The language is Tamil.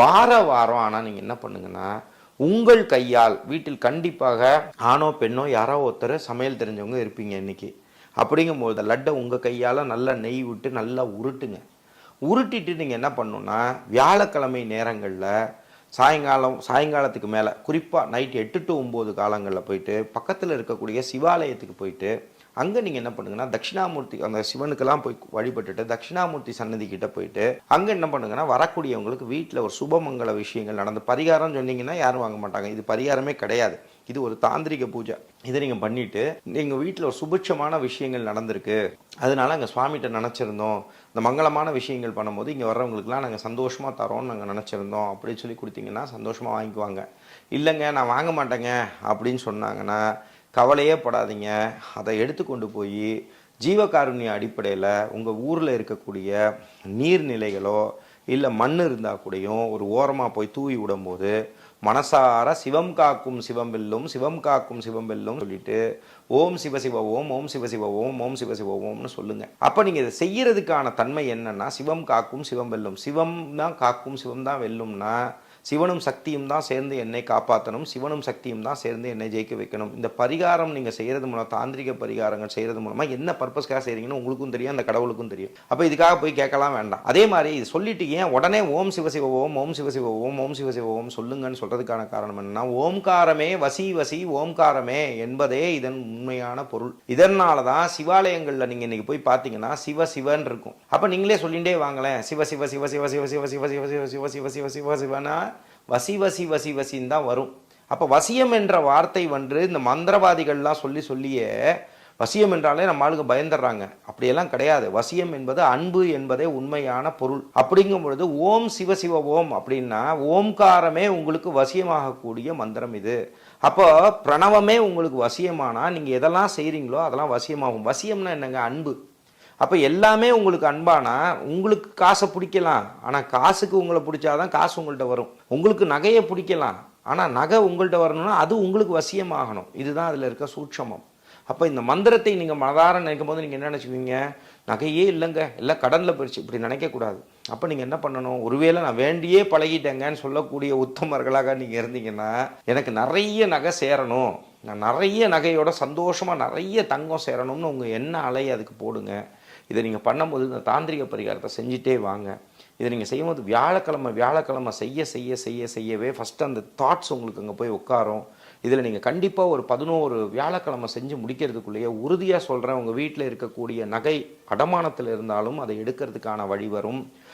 வார வாரம் ஆனால் நீங்கள் என்ன பண்ணுங்கன்னா உங்கள் கையால் வீட்டில் கண்டிப்பாக ஆணோ பெண்ணோ யாரோ ஒருத்தர் சமையல் தெரிஞ்சவங்க இருப்பீங்க இன்னைக்கு. அப்படிங்கும்போது லட்டை உங்கள் கையால் நல்லா நெய் விட்டு நல்லா உருட்டுங்க. உருட்டிட்டு நீங்கள் என்ன பண்ணணும்னா வியாழக்கிழமை நேரங்களில் சாயங்காலம் சாயங்காலத்துக்கு மேலே குறிப்பாக நைட் எட்டு டு ஒம்பது காலங்களில் போயிட்டு பக்கத்தில் இருக்கக்கூடிய சிவாலயத்துக்கு போயிட்டு அங்கே நீங்கள் என்ன பண்ணுங்கன்னா தட்சிணாமூர்த்தி அந்த சிவனுக்கெல்லாம் போய் வழிபட்டுட்டு தட்சிணாமூர்த்தி சன்னதி கிட்ட போயிட்டு அங்கே என்ன பண்ணுங்கன்னா வரக்கூடியவங்களுக்கு வீட்டில் ஒரு சுபமங்கல விஷயங்கள் நடந்து பரிகாரம் சொன்னீங்கன்னா யாரும் வாங்க மாட்டாங்க. இது பரிகாரமே கிடையாது. இது ஒரு தாந்திரிக பூஜை. இதை நீங்கள் பண்ணிட்டு எங்கள் வீட்டில் ஒரு சுபிட்சமான விஷயங்கள் நடந்திருக்கு. அதனால அங்கே சுவாமிகிட்ட நினச்சிருந்தோம். இந்த மங்களமான விஷயங்கள் பண்ணும்போது இங்கே வர்றவங்களுக்குலாம் நாங்கள் சந்தோஷமாக தரோம்னு நாங்கள் நினச்சிருந்தோம். அப்படின்னு சொல்லி கொடுத்தீங்கன்னா சந்தோஷமாக வாங்கிக்குவாங்க. இல்லைங்க நான் வாங்க மாட்டேங்க அப்படின்னு சொன்னாங்கன்னா கவலையே படாதீங்க. அதை எடுத்துக்கொண்டு போய் ஜீவகாருண்ய அடிப்படையில் உங்கள் ஊரில் இருக்கக்கூடிய நீர்நிலைகளோ இல்லை மண் இருந்தால் கூடயும் ஒரு ஓரமாக போய் தூவி விடும்போது மனசார சிவம் காக்கும் சிவம் வெல்லும் சிவம் காக்கும் சிவம் வெல்லும் சொல்லிட்டு ஓம் சிவ ஓம் ஓம் சிவ ஓம் ஓம் சிவ ஓம்னு சொல்லுங்க. அப்போ நீங்கள் இதை செய்யறதுக்கான தன்மை என்னன்னா சிவம் காக்கும் சிவம் வெல்லும் சிவம் தான் காக்கும் சிவம் தான் வெல்லும்னா சிவனும் சக்தியும் தான் சேர்ந்து என்னை காப்பாற்றணும் சிவனும் சக்தியும் தான் சேர்ந்து என்னை ஜெயிக்க வைக்கணும் இந்த பரிகாரம் நீங்கள் செய்கிறது மூலம் தாந்திரிக பரிகாரங்கள் செய்கிறது மூலமாக என்ன பர்பஸ்க்காக செய்கிறீங்கன்னு உங்களுக்கும் தெரியும் அந்த கடவுளுக்கும் தெரியும் அப்போ இதுக்காக போய் கேட்கலாம் வேண்டாம் அதே மாதிரி இது சொல்லிட்டு ஏன் உடனே ஓம் சிவசிவ ஓம் ஓம் சிவசிவ ஓம் ஓம் சிவசிவ ஓம் சொல்லுங்கன்னு சொல்கிறதுக்கான காரணம் என்னன்னா ஓம்காரமே வசி வசி ஓம்காரமே என்பதே இதன் உண்மையான பொருள் இதனால தான் சிவாலயங்களில் நீங்கள் இன்றைக்கி போய் பார்த்தீங்கன்னா சிவ சிவன் இருக்கும் அப்போ நீங்களே சொல்லிகிட்டே வாங்களேன் சிவ சிவ சிவ சிவ சிவ சிவ சிவ சிவ சிவ சிவ சிவ சிவ சிவ சிவனா வசி வசி வசி வசின்னு தான் வரும். அப்போ வசியம் என்ற வார்த்தை வந்து இந்த மந்திரவாதிகள்லாம் சொல்லி சொல்லியே வசியம் என்றாலே நம்ம ஆளுங்க பயந்துடுறாங்க. அப்படியெல்லாம் கிடையாது. வசியம் என்பது அன்பு என்பதே உண்மையான பொருள். அப்படிங்கும் பொழுது ஓம் சிவ சிவ ஓம் அப்படின்னா ஓம்காரமே உங்களுக்கு வசியமாகக்கூடிய மந்திரம் இது. அப்போ பிரணவமே உங்களுக்கு வசியமானா நீங்கள் எதெல்லாம் செய்கிறீங்களோ அதெல்லாம் வசியமாகும். வசியம்னா என்னங்க? அன்பு. அப்போ எல்லாமே உங்களுக்கு அன்பானா? உங்களுக்கு காசை பிடிக்கலாம். ஆனால் காசுக்கு உங்களை பிடிச்சாதான் காசு உங்கள்கிட்ட வரும். உங்களுக்கு நகையை பிடிக்கலாம். ஆனால் நகை உங்கள்கிட்ட வரணும்னா அது உங்களுக்கு வசியமாகணும். இதுதான் அதில் இருக்க சூட்சமம். அப்போ இந்த மந்திரத்தை நீங்கள் மனதார நினைக்கும் போது நீங்கள் என்ன நினச்சிக்குவீங்க? நகையே இல்லைங்க. எல்லாம் கடனில் போயிடுச்சு. இப்படி நினைக்கக்கூடாது. அப்போ நீங்கள் என்ன பண்ணணும்? ஒருவேளை நான் வேண்டியே பழகிட்டேங்கன்னு சொல்லக்கூடிய உத்தமர்களாக நீங்கள் இருந்தீங்கன்னா எனக்கு நிறைய நகை சேரணும். நான் நிறைய நகையோட சந்தோஷமாக நிறைய தங்கம் சேரணும்னு உங்கள் என்ன அலை அதுக்கு போடுங்க. இதை நீங்கள் பண்ணும்போது இந்த தாந்திரிக பரிகாரத்தை செஞ்சுட்டே வாங்க. இதை நீங்கள் செய்யும்போது வியாழக்கிழமை வியாழக்கிழமை செய்ய செய்ய செய்ய செய்யவே ஃபஸ்ட்டு அந்த தாட்ஸ் உங்களுக்கு அங்கே போய் உட்காரும். இதில் நீங்கள் கண்டிப்பாக ஒரு பதினோரு வியாழக்கிழமை செஞ்சு முடிக்கிறதுக்குள்ளேயே உறுதியாக சொல்கிறேன் உங்கள் வீட்டில் இருக்கக்கூடிய நகை அடமானத்தில் இருந்தாலும் அதை எடுக்கிறதுக்கான வழி வரும்.